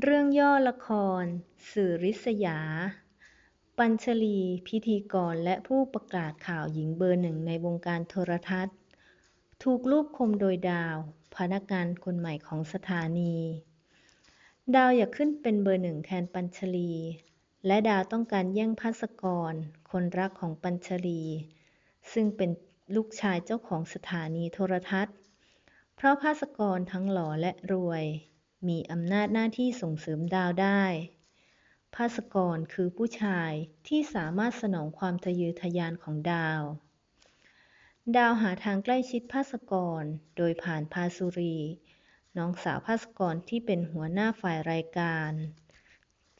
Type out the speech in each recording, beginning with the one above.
เรื่องย่อละคร สื่อริษยา ปัญชลี พิธีกรและผู้ประกาศข่าวหญิงเบอร์หนึ่งในวงการโทรทัศน์ ถูกลูบคมโดยดาว พนักงานคนใหม่ของสถานี ดาวอยากขึ้นเป็นเบอร์หนึ่งแทนปัญชลี และดาวต้องการแย่งภาสกร คนรักของปัญชลี ซึ่งเป็นลูกชายเจ้าของสถานีโทรทัศน์ เพราะภาสกรทั้งหล่อและรวย มีอำนาจหน้าที่ส่งเสริมดาวได้ ภาสกรคือผู้ชายที่สามารถสนองความทะเยอทะยานของดาว ดาวหาทางใกล้ชิดภาสกรโดยผ่านภาสุรี น้องสาวภาสกรที่เป็นหัวหน้าฝ่ายรายการ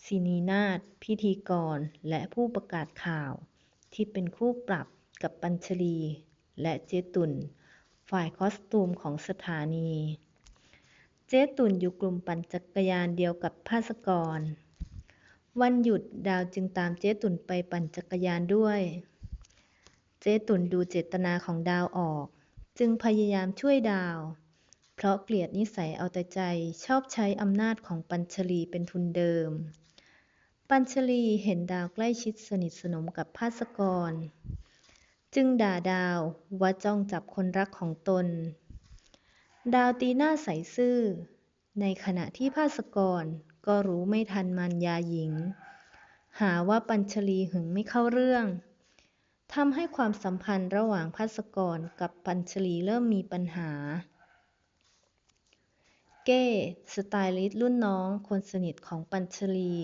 ศินีนาถพิธีกร และผู้ประกาศข่าว ที่เป็นคู่ปรับกับปัญชลี และเจตุน ฝ่ายคอสตูมของสถานี เจ๊ตุ่นอยู่กลุ่มปั่นจักรยานเดียวกับภาสกร วันหยุดดาวจึงตามเจ๊ตุ่นไปปั่นจักรยานด้วย เจ๊ตุ่นดูเจตนาของดาวออก จึงพยายามช่วยดาว เพราะเกลียดนิสัยเอาแต่ใจชอบใช้อำนาจของปัญชลีเป็นทุนเดิม ปัญชลีเห็นดาวใกล้ชิดสนิทสนมกับภาสกร จึงด่าดาวว่าจ้องจับคนรักของตน ดาวตีหน้าใสซื่อ ในขณะที่ภาสกรก็รู้ไม่ทันมารยาหญิง หาว่าปัญชลีหึงไม่เข้าเรื่องทำให้ความสัมพันธ์ระหว่างภาสกรกับปัญชลีเริ่มมีปัญหา เก้สไตลิสต์รุ่นน้องคนสนิทของปัญชลี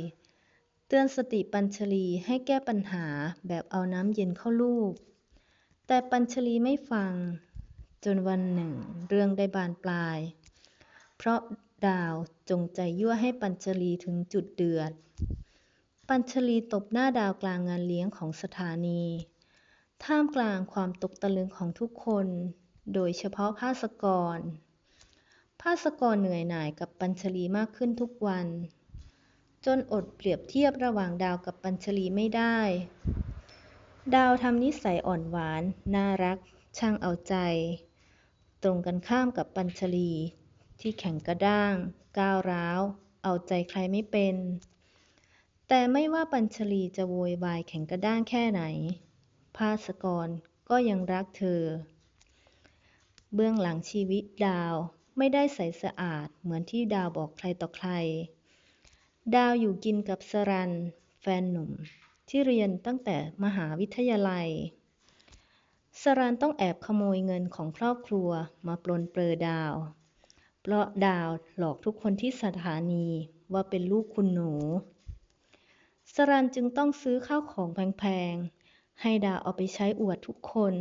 เตือนสติปัญชลีให้แก้ปัญหาแบบเอาน้ำเย็นเข้าลูบแต่ปัญชลีไม่ฟัง จนวันหนึ่ง เรื่องได้บานปลาย เพราะดาวจงใจยั่วให้ปัญชลีถึงจุดเดือด ปัญชลีตบหน้าดาวกลางงานเลี้ยงของสถานี ท่ามกลางความตกตะลึงของทุกคน โดยเฉพาะภาสกรภาสกรเหนื่อยหน่ายกับปัญชลีมากขึ้นทุกวัน จนอดเปรียบเทียบระหว่างดาวกับปัญชลีไม่ได้ ดาวทำนิสัยอ่อนหวาน น่ารัก ช่างเอาใจ ตรงกันข้ามกับปัญชลี ที่แข็งกระด้าง ก้าวร้าว เอาใจใครไม่เป็น แต่ไม่ว่าปัญชลีจะโวยวายแข็งกระด้างแค่ไหน ภาสกรก็ยังรักเธอ เบื้องหลังชีวิตดาวไม่ได้ใสสะอาดเหมือนที่ดาวบอกใครต่อใคร ดาวอยู่กินกับสรัน แฟนหนุ่ม ที่เรียนตั้งแต่มหาวิทยาลัย สรันต้องแอบขโมยเงินของครอบครัวมาปลนเปลือดาว เพราะดาวหลอกทุกคนที่สถานีว่าเป็นลูกคุณหนู สรันจึงต้องซื้อข้าวของแพงๆ ให้ดาวเอาไปใช้อวดทุกคน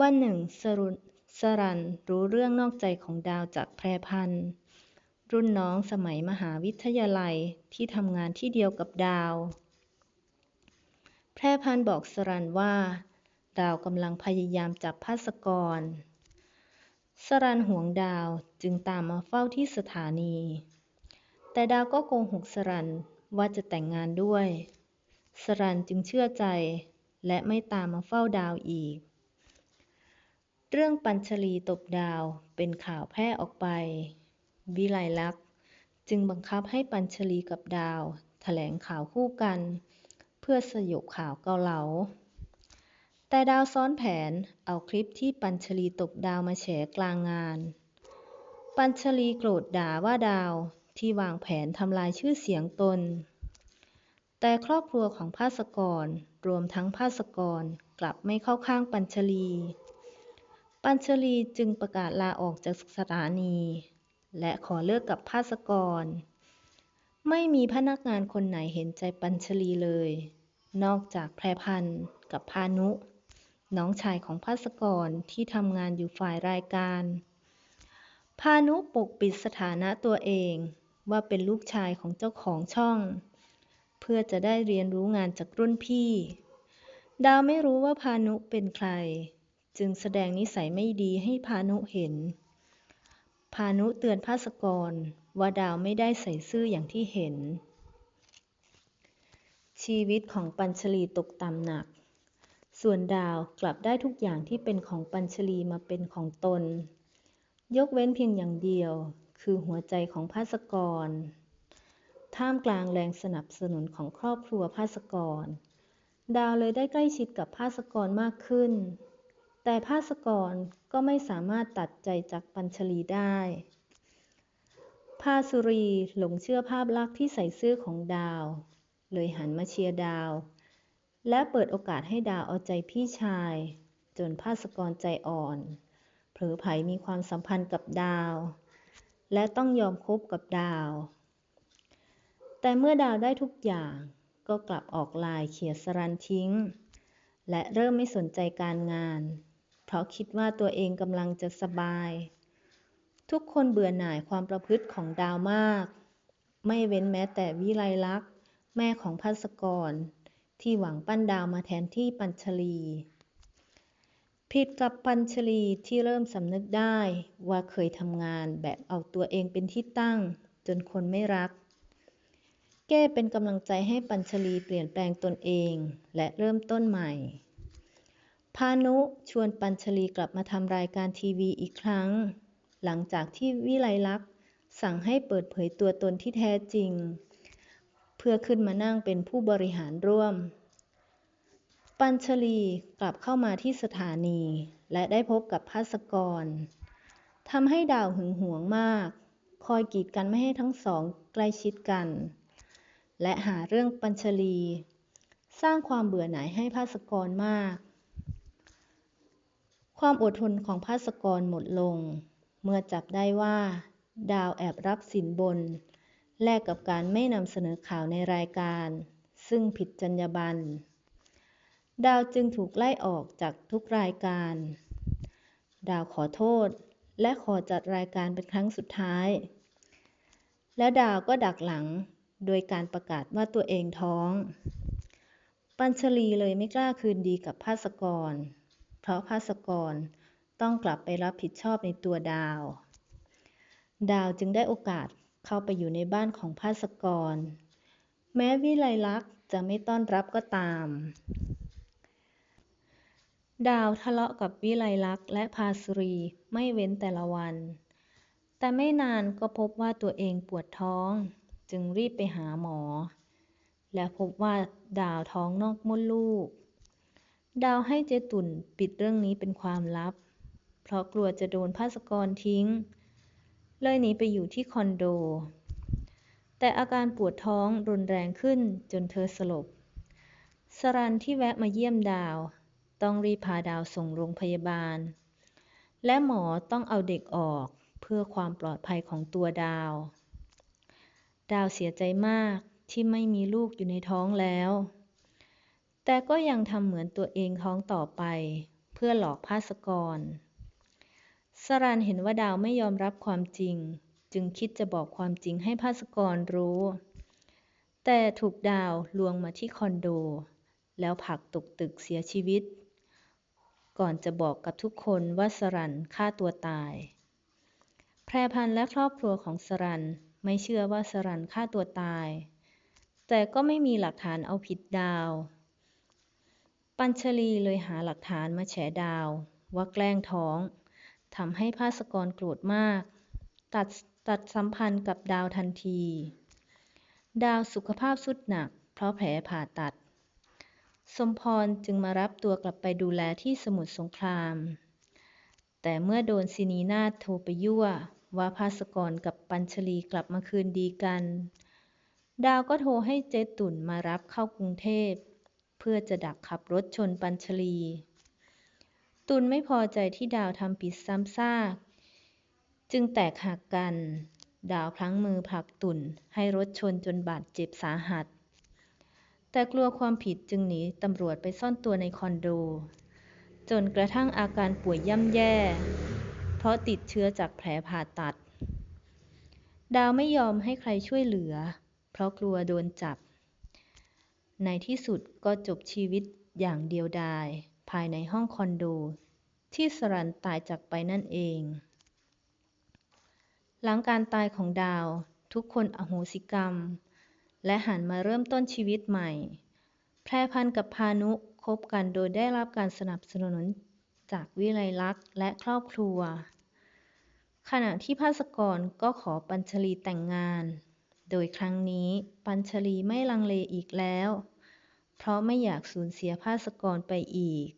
วันหนึ่งสรุนสรันรู้เรื่องนอกใจของดาวจากแพรพันธ์รุ่นน้องสมัยมหาวิทยาลัยที่ทำงานที่เดียวกับดาว แพรพันธ์บอกสรันว่า ดาวกำลังพยายามจับภาสกร สรันห่วงดาวจึงตามมาเฝ้าที่สถานี แต่ดาวก็โกหกสรันว่าจะแต่งงานด้วย สรันจึงเชื่อใจและไม่ตามมาเฝ้าดาวอีก เรื่องปัญชลีตบดาวเป็นข่าวแพร่ออกไป วิไลลักษณ์จึงบังคับให้ปัญชลีกับดาวแถลงข่าวคู่กัน เพื่อสยบข่าวเกาเหลา แต่ดาวซ้อนแผนเอาคลิปที่ปัญชลีตบดาวมาแฉกลางงาน ปัญชลีโกรธด่าว่าดาวที่วางแผนทำลายชื่อเสียงตน แต่ครอบครัวของภาสกรรวมทั้งภาสกรกลับไม่เข้าข้างปัญชลี ปัญชลีจึงประกาศลาออกจากสถานี และขอเลิกกับภาสกร ไม่มีพนักงานคนไหนเห็นใจปัญชลีเลย นอกจากแพรพันธ์กับพานุ น้องชายของภาสกรที่ทำงานอยู่ฝ่ายรายการ พานุปกปิดสถานะตัวเองว่าเป็นลูกชายของเจ้าของช่อง เพื่อจะได้เรียนรู้งานจากรุ่นพี่ ดาวไม่รู้ว่าพานุเป็นใคร จึงแสดงนิสัยไม่ดีให้พานุเห็น พานุเตือนภาสกรว่าดาวไม่ได้ใส่ซื่ออย่างที่เห็น ชีวิตของปัญชลีตกต่ำหนัก ส่วนดาวกลับได้ทุกอย่างที่เป็นของปัญชลีมาเป็นของตน ยกเว้นเพียงอย่างเดียว คือหัวใจของภาสกร ท่ามกลางแรงสนับสนุนของครอบครัวภาสกร ดาวเลยได้ใกล้ชิดกับภาสกรมากขึ้น แต่ภาสกรก็ไม่สามารถตัดใจจากปัญชลีได้ภาสุรีหลงเชื่อภาพลักษณ์ที่ใส่ซื่อของดาว เลยหันมาเชียร์ดาว และเปิดโอกาสให้ดาวเอาใจพี่ชาย จนภาสกรใจอ่อน เผลอไผมีความสัมพันธ์กับดาว และต้องยอมคบกับดาว แต่เมื่อดาวได้ทุกอย่างก็กลับออกลายเขียสรันทิ้ง และเริ่มไม่สนใจการงาน เพราะคิดว่าตัวเองกำลังจะสบาย ทุกคนเบื่อหน่ายความประพฤติของดาวมาก ไม่เว้นแม้แต่วิไลลักษ์แม่ของภาสกร ที่หวังปั้นดาวมาแทนที่ปัญชลี ผิดกับปัญชลีที่เริ่มสำนึกได้ว่าเคยทำงานแบบเอาตัวเองเป็นที่ตั้ง จนคนไม่รัก แก้เป็นกำลังใจให้ปัญชลีเปลี่ยนแปลงตนเองและเริ่มต้นใหม่ พานุชวนปัญชลีกลับมาทำรายการทีวีอีกครั้ง หลังจากที่วิไลลักษณ์สั่งให้เปิดเผยตัวตนที่แท้จริง เพื่อขึ้นมานั่งเป็นผู้บริหารร่วม ปัญชลีกลับเข้ามาที่สถานี และได้พบกับภาสกรทำให้ดาวหึงหวงมาก คอยกีดกันไม่ให้ทั้งสองใกล้ชิดกัน และหาเรื่องปัญชลี สร้างความเบื่อหน่ายให้ภาสกรมาก ความอดทนของภาสกรหมดลง เมื่อจับได้ว่า ดาวแอบรับสินบน แลกกับการไม่นำเสนอข่าวในรายการ ซึ่งผิดจรรยาบรรณ ดาวจึงถูกไล่ออกจากทุกรายการ ดาวขอโทษ และขอจัดรายการเป็นครั้งสุดท้าย แล้วดาวก็ดักหลังโดยการประกาศว่าตัวเองท้อง ปัญชลีเลยไม่กล้าคืนดีกับภาสกร เพราะภาสกรต้องกลับไปรับผิดชอบในตัวดาว ดาวจึงได้โอกาส เข้าไปอยู่ในบ้านของภาสกร แม้วิไลลักษณ์จะไม่ต้อนรับก็ตาม ดาวทะเลาะกับวิไลลักษณ์และภาสุรีไม่เว้นแต่ละวัน แต่ไม่นานก็พบว่าตัวเองปวดท้อง จึงรีบไปหาหมอ และพบว่าดาวท้องนอกมดลูก ดาวให้เจตุนปิดเรื่องนี้เป็นความลับ เพราะกลัวจะโดนภาสกรทิ้ง เลยหนีไปอยู่ที่คอนโด แต่อาการปวดท้องรุนแรงขึ้นจนเธอสลบ สรันที่แวะมาเยี่ยมดาว ต้องรีพาดาวส่งโรงพยาบาล และหมอต้องเอาเด็กออกเพื่อความปลอดภัยของตัวดาว ดาวเสียใจมากที่ไม่มีลูกอยู่ในท้องแล้ว แต่ก็ยังทำเหมือนตัวเองท้องต่อไป เพื่อหลอกภาสกร สรันเห็นว่าดาวไม่ยอมรับความจริง จึงคิดจะบอกความจริงให้ภาสกรรู้ แต่ถูกดาวลวงมาที่คอนโด แล้วผลักตกตึกเสียชีวิต ก่อนจะบอกกับทุกคนว่าสรันฆ่าตัวตาย แพรพันและครอบครัวของสรันไม่เชื่อว่าสรันฆ่าตัวตาย แต่ก็ไม่มีหลักฐานเอาผิดดาว ปัญชลีเลยหาหลักฐานมาแฉดาวว่าแกล้งท้อง ทำให้ภาสกรโกรธมาก ตัดตัดสัมพันธ์กับดาวทันที ดาวสุขภาพสุดหนัก เพราะแผลผ่าตัด สมพรจึงมารับตัวกลับไปดูแลที่สมุทรสงคราม แต่เมื่อโดนซินีนาโทรไปยั่ว ว่าภาสกรกับปัญชลีกลับมาคืนดีกัน ดาวก็โทรให้เจตุ่นมารับเข้ากรุงเทพ เพื่อจะดักขับรถชนปัญชลี ตุลไม่พอใจที่ดาวทำผิดซ้ำซาก จึงแตกหักกัน ดาวพลั้งมือผลักตุนให้รถชนจนบาดเจ็บสาหัส แต่กลัวความผิดจึงหนีตำรวจไปซ่อนตัวในคอนโด จนกระทั่งอาการป่วยย่ำแย่ เพราะติดเชื้อจากแผลผ่าตัด ดาวไม่ยอมให้ใครช่วยเหลือ เพราะกลัวโดนจับ ในที่สุดก็จบชีวิตอย่างเดียวดาย ภายในห้องคอนโด ที่สรันตายจากไปนั่นเอง หลังการตายของดาว ทุกคนอโหสิกรรม และหันมาเริ่มต้นชีวิตใหม่ แพรพันกับพานุคบกันโดยได้รับการสนับสนุนจากวิไลลักษณ์และครอบครัว ขณะที่ภาสกรก็ขอปัญชลีแต่งงาน โดยครั้งนี้ปัญชลีไม่ลังเลอีกแล้ว เพราะไม่อยากสูญเสียภาสกรไปอีก